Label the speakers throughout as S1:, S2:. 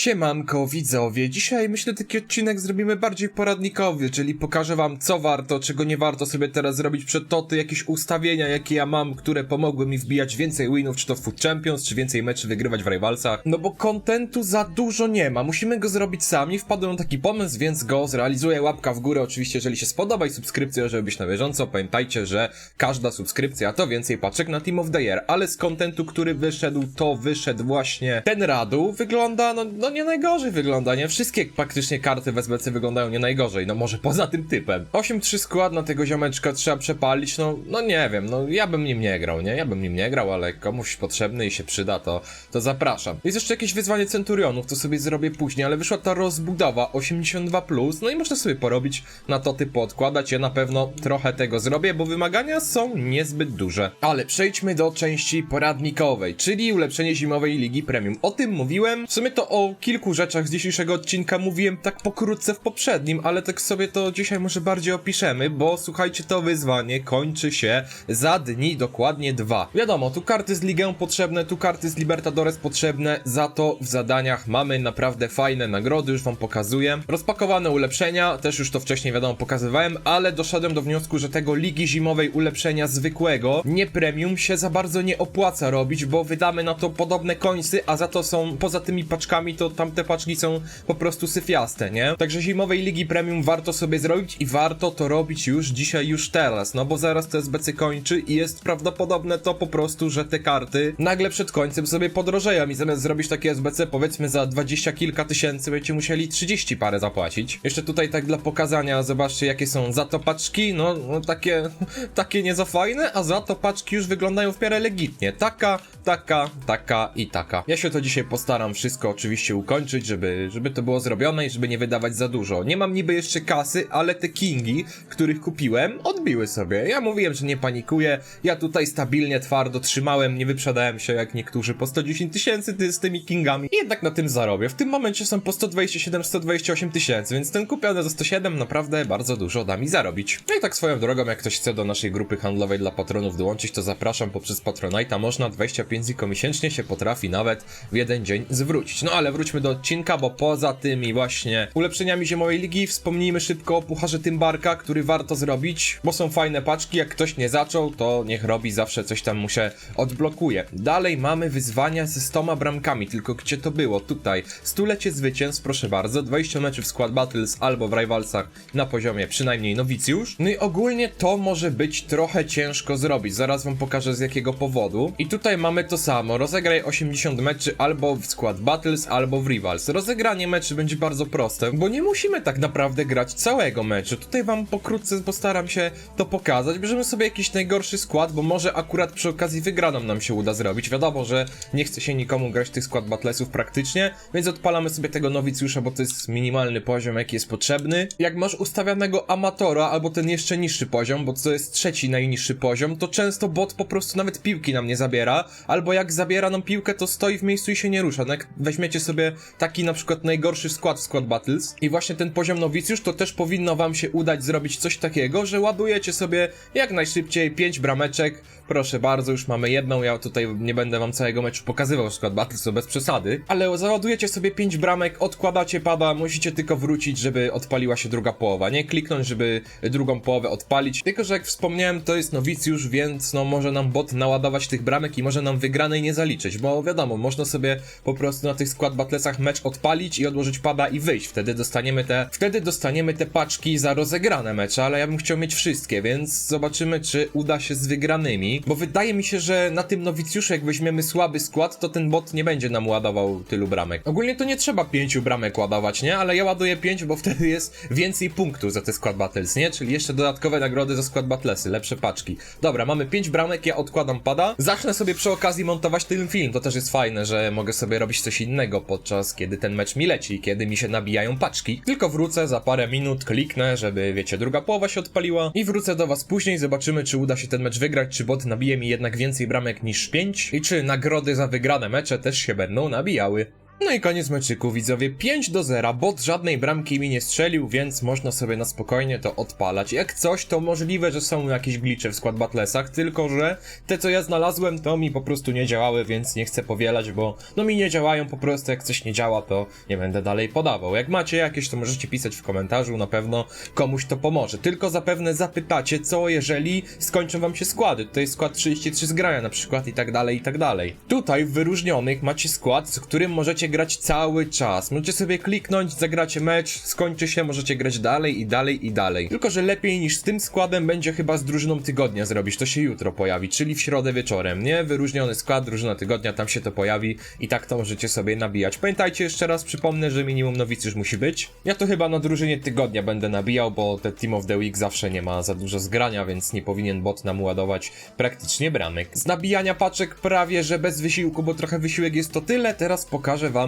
S1: Siemanko widzowie, dzisiaj myślę taki odcinek zrobimy bardziej poradnikowy, czyli pokażę wam co warto, czego nie warto sobie teraz zrobić przed toty, jakieś ustawienia jakie ja mam, które pomogły mi wbijać więcej winów, czy to w Food Champions, czy więcej meczy wygrywać w rivalsach. No bo kontentu za dużo nie ma, musimy go zrobić sami, wpadłem na taki pomysł, więc go zrealizuję, łapka w górę oczywiście, jeżeli się spodoba i subskrypcja, żeby być na bieżąco, pamiętajcie, że każda subskrypcja to więcej paczek na Team of the Year, ale z kontentu, który wyszedł, to wyszedł właśnie ten Radu, wygląda, no, no nie najgorzej wygląda, nie? Wszystkie praktycznie karty w SBC wyglądają nie najgorzej, no może poza tym typem. 8-3 skład na tego ziomeczka trzeba przepalić, no, no nie wiem, no ja bym nim nie grał, nie? Ja bym nim nie grał, ale komuś potrzebny i się przyda, to, to zapraszam. Jest jeszcze jakieś wyzwanie Centurionów, to sobie zrobię później, ale wyszła ta rozbudowa 82+, no i można sobie porobić na to typu odkładać, ja na pewno trochę tego zrobię, bo wymagania są niezbyt duże. Ale przejdźmy do części poradnikowej, czyli ulepszenie zimowej ligi premium. O tym mówiłem, w sumie to o kilku rzeczach z dzisiejszego odcinka mówiłem tak pokrótce w poprzednim, ale tak sobie to dzisiaj może bardziej opiszemy, bo słuchajcie, to wyzwanie kończy się za dni, dokładnie dwa. Wiadomo, tu karty z ligę potrzebne, tu karty z Libertadores potrzebne, za to w zadaniach mamy naprawdę fajne nagrody, już wam pokazuję. Rozpakowane ulepszenia, też już to wcześniej wiadomo pokazywałem, ale doszedłem do wniosku, że tego ligi zimowej ulepszenia zwykłego, nie premium, się za bardzo nie opłaca robić, bo wydamy na to podobne końsy, a za to są poza tymi paczkami, to tamte paczki są po prostu syfiaste, nie? Także zimowej ligi premium warto sobie zrobić i warto to robić już dzisiaj, już teraz, no bo zaraz to SBC kończy i jest prawdopodobne to po prostu, że te karty nagle przed końcem sobie podrożeją i zamiast zrobić takie SBC powiedzmy za 20 kilka tysięcy będziecie musieli 30 parę zapłacić. Jeszcze tutaj tak dla pokazania, zobaczcie jakie są za to paczki, no, no takie, takie nie za fajne, a za to paczki już wyglądają w miarę legitnie. Taka, taka, taka i taka. Ja się to dzisiaj postaram wszystko oczywiście ukończyć, żeby, żeby to było zrobione i żeby nie wydawać za dużo. Nie mam niby jeszcze kasy, ale te kingi, których kupiłem, odbiły sobie. Ja mówiłem, że nie panikuję, ja tutaj stabilnie, twardo trzymałem, nie wyprzedałem się jak niektórzy po 110 tysięcy ty- z tymi kingami i jednak na tym zarobię. W tym momencie są po 127-128 tysięcy, więc ten kupiony za 107 naprawdę bardzo dużo da mi zarobić. No i tak swoją drogą, jak ktoś chce do naszej grupy handlowej dla patronów dołączyć, to zapraszam poprzez Patronite'a. Można 25 ziko miesięcznie się potrafi nawet w jeden dzień zwrócić. No ale wróćmy do odcinka, bo poza tymi właśnie ulepszeniami zimowej ligi wspomnijmy szybko o pucharze Tymbarka, który warto zrobić, bo są fajne paczki. Jak ktoś nie zaczął, to niech robi, zawsze coś tam mu się odblokuje. Dalej mamy wyzwania ze 100 bramkami, tylko gdzie to było? Tutaj. Stulecie zwycięstw, proszę bardzo, 20 meczów w Squad Battles albo w Rivalsach na poziomie przynajmniej nowicjusz. No i ogólnie to może być trochę ciężko zrobić, zaraz wam pokażę z jakiego powodu. I tutaj mamy to samo, rozegraj 80 meczy albo w Squad Battles, albo w Rivals. Rozegranie meczy będzie bardzo proste, bo nie musimy tak naprawdę grać całego meczu. Tutaj wam pokrótce postaram się to pokazać, bierzemy sobie jakiś najgorszy skład, bo może akurat przy okazji wygraną nam się uda zrobić. Wiadomo, że nie chce się nikomu grać tych Squad Battlesów praktycznie, więc odpalamy sobie tego nowicjusza, bo to jest minimalny poziom, jaki jest potrzebny. Jak masz ustawionego amatora, albo ten jeszcze niższy poziom, bo to jest trzeci najniższy poziom, to często bot po prostu nawet piłki nam nie zabiera, albo jak zabiera nam piłkę, to stoi w miejscu i się nie rusza. No jak weźmiecie sobie taki na przykład najgorszy skład w Squad Battles i właśnie ten poziom nowicjusz, to też powinno wam się udać zrobić coś takiego, że ładujecie sobie jak najszybciej 5 brameczek, proszę bardzo, już mamy jedną, ja tutaj nie będę wam całego meczu pokazywał w Squad Battles, to bez przesady, ale załadujecie sobie 5 bramek, odkładacie pada, musicie tylko wrócić, żeby odpaliła się druga połowa, nie kliknąć, żeby drugą połowę odpalić, tylko że jak wspomniałem, to jest nowicjusz, więc no może nam bot naładować tych bramek i może nam wygranej nie zaliczyć, bo wiadomo, można sobie po prostu na tych Squad Battlesach mecz odpalić i odłożyć pada i wyjść, wtedy dostaniemy te, wtedy dostaniemy te paczki za rozegrane mecze, ale ja bym chciał mieć wszystkie, więc zobaczymy, czy uda się z wygranymi, bo wydaje mi się, że na tym nowicjuszu, jak weźmiemy słaby skład, to ten bot nie będzie nam ładował tylu bramek. Ogólnie to nie trzeba pięciu bramek ładować, nie? Ale ja ładuję pięć, bo wtedy jest więcej punktów za te Squad Battles, nie? Czyli jeszcze dodatkowe nagrody za Squad Battlesy, lepsze paczki. Dobra, mamy pięć bramek, ja odkładam pada. Zacznę sobie przy okazji montować ten film, to też jest fajne, że mogę sobie robić coś innego podczas kiedy ten mecz mi leci, kiedy mi się nabijają paczki. Tylko wrócę za parę minut, kliknę, żeby wiecie, druga połowa się odpaliła i wrócę do was później, zobaczymy czy uda się ten mecz wygrać, czy bot nabije mi jednak więcej bramek niż 5 i czy nagrody za wygrane mecze też się będą nabijały. No i koniec meczyku, widzowie. 5 do 0, bot żadnej bramki mi nie strzelił, więc można sobie na spokojnie to odpalać. Jak coś, to możliwe, że są jakieś glicze w skład Battlesach, tylko że te, co ja znalazłem, to mi po prostu nie działały, więc nie chcę powielać, bo no mi nie działają po prostu. Jak coś nie działa, to nie będę dalej podawał. Jak macie jakieś, to możecie pisać w komentarzu, na pewno komuś to pomoże. Tylko zapewne zapytacie, co jeżeli skończą wam się składy. Tutaj jest skład 33 zgrania na przykład i tak dalej, i tak dalej. Tutaj w wyróżnionych macie skład, z którym możecie grać cały czas. Możecie sobie kliknąć, zagracie mecz, skończy się, możecie grać dalej i dalej i dalej. Tylko, że lepiej niż z tym składem będzie chyba z drużyną tygodnia zrobić. To się jutro pojawi, czyli w środę wieczorem, nie? Wyróżniony skład, drużyna tygodnia, tam się to pojawi i tak to możecie sobie nabijać. Pamiętajcie jeszcze raz, przypomnę, że minimum nowicjusz musi być. Ja to chyba na drużynie tygodnia będę nabijał, bo te Team of the Week zawsze nie ma za dużo zgrania, więc nie powinien bot nam ładować praktycznie bramek. Z nabijania paczek prawie, że bez wysiłku, bo trochę wysiłek jest to tyle. Teraz pokażę wam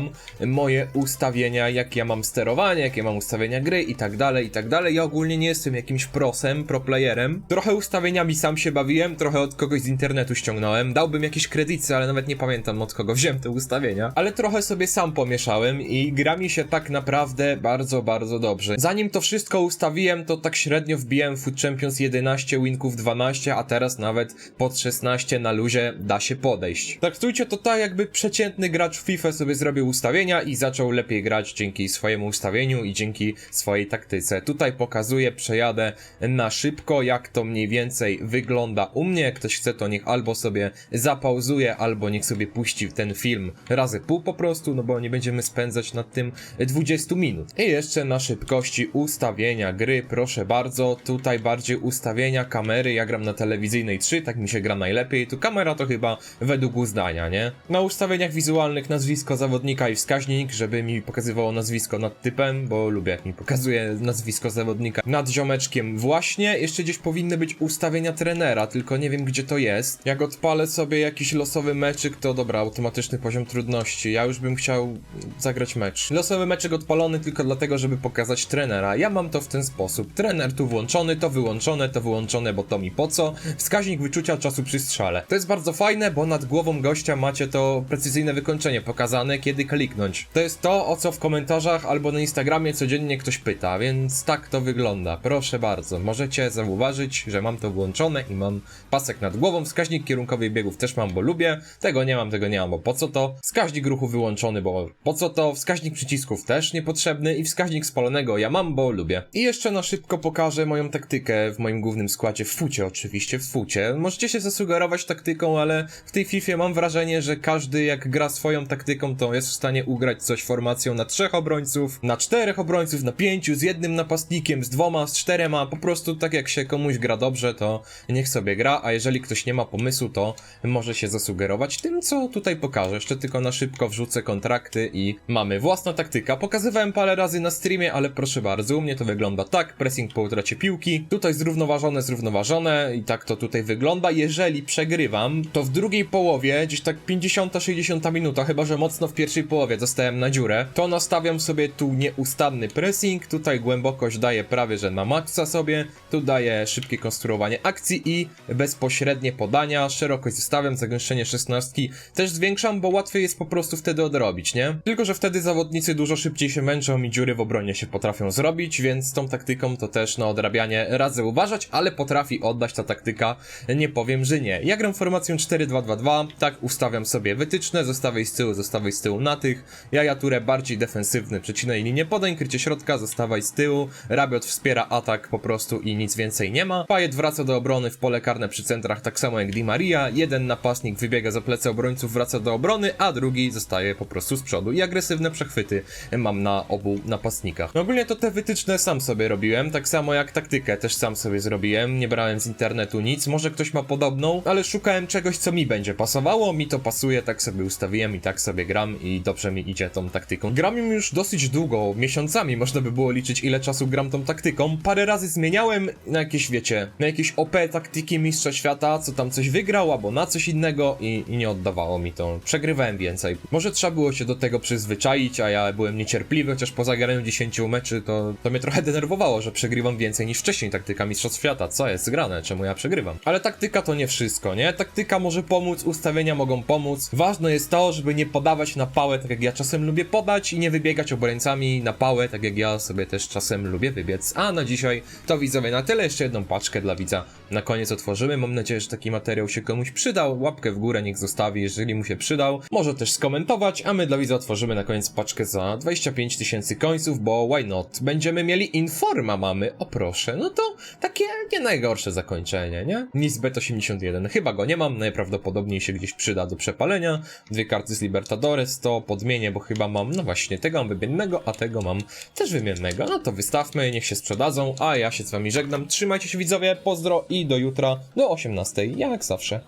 S1: moje ustawienia, jak ja mam sterowanie, jakie mam ustawienia gry i tak dalej, i tak dalej. Ja ogólnie nie jestem jakimś prosem, proplayerem. Trochę ustawieniami sam się bawiłem, trochę od kogoś z internetu ściągnąłem. Dałbym jakieś kredyty, ale nawet nie pamiętam od kogo wziąłem te ustawienia. Ale trochę sobie sam pomieszałem i gra mi się tak naprawdę bardzo, bardzo dobrze. Zanim to wszystko ustawiłem, to tak średnio wbiłem Food Champions 11, Winków 12, a teraz nawet pod 16 na luzie da się podejść. Traktujcie to tak, jakby przeciętny gracz FIFA sobie zrobił ustawienia i zaczął lepiej grać dzięki swojemu ustawieniu i dzięki swojej taktyce. Tutaj pokazuję, przejadę na szybko, jak to mniej więcej wygląda u mnie. Jak ktoś chce, to niech albo sobie zapauzuje, albo niech sobie puści ten film razy pół po prostu, no bo nie będziemy spędzać nad tym 20 minut. I jeszcze na szybkości ustawienia gry, proszę bardzo, tutaj bardziej ustawienia kamery, ja gram na telewizyjnej 3, tak mi się gra najlepiej, tu kamera to chyba według uznania, nie? Na ustawieniach wizualnych nazwisko zawodnika i wskaźnik, żeby mi pokazywało nazwisko nad typem, bo lubię jak mi pokazuje nazwisko zawodnika nad ziomeczkiem właśnie, jeszcze gdzieś powinny być ustawienia trenera, tylko nie wiem gdzie to jest. Jak odpalę sobie jakiś losowy meczyk, to dobra, automatyczny poziom trudności, ja już bym chciał zagrać mecz. Losowy meczek odpalony tylko dlatego, żeby pokazać trenera. Ja mam to w ten sposób. Trener tu włączony, to wyłączone, to wyłączone, bo to mi po co. Wskaźnik wyczucia czasu przy strzale. To jest bardzo fajne, bo nad głową gościa macie to precyzyjne wykończenie pokazane, kiedy kliknąć. To jest to, o co w komentarzach albo na Instagramie codziennie ktoś pyta, więc tak to wygląda. Proszę bardzo, możecie zauważyć, że mam to włączone i mam pasek nad głową. Wskaźnik kierunkowy biegów też mam, bo lubię. Tego nie mam, tego nie mam, bo po co to? Wskaźnik ruchu wyłączony, bo po co to? Wskaźnik przycisków też niepotrzebny i wskaźnik spalonego ja mam, bo lubię. I jeszcze na szybko pokażę moją taktykę w moim głównym składzie, w fucie oczywiście, w fucie. Możecie się zasugerować taktyką, ale w tej FIFA mam wrażenie, że każdy jak gra swoją taktyką, to jest w stanie ugrać coś formacją na trzech obrońców, na czterech obrońców, na pięciu, z jednym napastnikiem, z dwoma, z czterema, po prostu tak jak się komuś gra dobrze, to niech sobie gra, a jeżeli ktoś nie ma pomysłu, to może się zasugerować tym, co tutaj pokażę. Jeszcze tylko na szybko wrzucę kontrakty i mamy własna taktyka. Pokazywałem parę razy na streamie, ale proszę bardzo, u mnie to wygląda tak, pressing po utracie piłki, tutaj zrównoważone, zrównoważone i tak to tutaj wygląda. Jeżeli przegrywam, to w drugiej połowie, gdzieś tak 50-60 minuta, chyba że mocno w pierwszej połowie dostałem na dziurę, to nastawiam sobie tu nieustanny pressing, tutaj głębokość daję prawie, że na maksa sobie, tu daję szybkie konstruowanie akcji i bezpośrednie podania, szerokość zostawiam, zagęszczenie 16 też zwiększam, bo łatwiej jest po prostu wtedy odrobić, nie? Tylko, że wtedy zawodnicy dużo szybciej się męczą i dziury w obronie się potrafią zrobić, więc tą taktyką to też na odrabianie radzę uważać, ale potrafi oddać ta taktyka, nie powiem, że nie. Ja gram formacją 4-2-2-2, tak ustawiam sobie wytyczne, zostawiaj z tyłu, zostawiaj z tyłu na tych, jajaturę bardziej defensywny, przecinaj linię podań, krycie środka, zostawaj z tyłu, Rabiot wspiera atak po prostu i nic więcej nie ma. Pajet wraca do obrony w pole karne przy centrach, tak samo jak Di Maria, jeden napastnik wybiega za plecy obrońców, wraca do obrony, a drugi zostaje po prostu z przodu. I agresywne przechwyty mam na obu napastnikach. No ogólnie to te wytyczne sam sobie robiłem, tak samo jak taktykę też sam sobie zrobiłem, nie brałem z internetu nic, może ktoś ma podobną, ale szukałem czegoś, co mi będzie pasowało, mi to pasuje, tak sobie ustawiłem i tak sobie gram i dobrze mi idzie tą taktyką. Gram ją już dosyć długo, miesiącami można by było liczyć ile czasu gram tą taktyką, parę razy zmieniałem na jakieś, wiecie, na jakieś OP taktyki mistrza świata, co tam coś wygrał, albo na coś innego i, i nie oddawało mi to. Przegrywałem więcej. Może trzeba było się do tego przyzwyczaić, a ja byłem niecierpliwy, chociaż po zagraniu 10 meczy to, to mnie trochę denerwowało, że przegrywam więcej niż wcześniej taktyka mistrzostw świata. Co jest grane? Czemu ja przegrywam? Ale taktyka to nie wszystko, nie? Taktyka może pomóc, ustawienia mogą pomóc. Ważne jest to, żeby nie podawać na pałę, tak jak ja czasem lubię podać i nie wybiegać obrońcami na pałę, tak jak ja sobie też czasem lubię wybiec. A na dzisiaj to widzowie na tyle, jeszcze jedną paczkę dla widza na koniec otworzymy. Mam nadzieję, że taki materiał się komuś przydał. Łapkę w górę niech zostawi, jeżeli mu się przydał. Może też skomentować, a my dla widza otworzymy na koniec paczkę za 25 tysięcy końców, bo why not? Będziemy mieli Informa mamy, o proszę. No to takie nie najgorsze zakończenie, nie? Nisbet 81. Chyba go nie mam, najprawdopodobniej się gdzieś przyda do przepalenia. Dwie karty z Libertadores to podmienię, bo chyba mam, no właśnie, tego mam wymiennego, a tego mam też wymiennego. No to wystawmy, niech się sprzedadzą, a ja się z wami żegnam. Trzymajcie się widzowie, pozdro i do jutra, do 18, jak zawsze.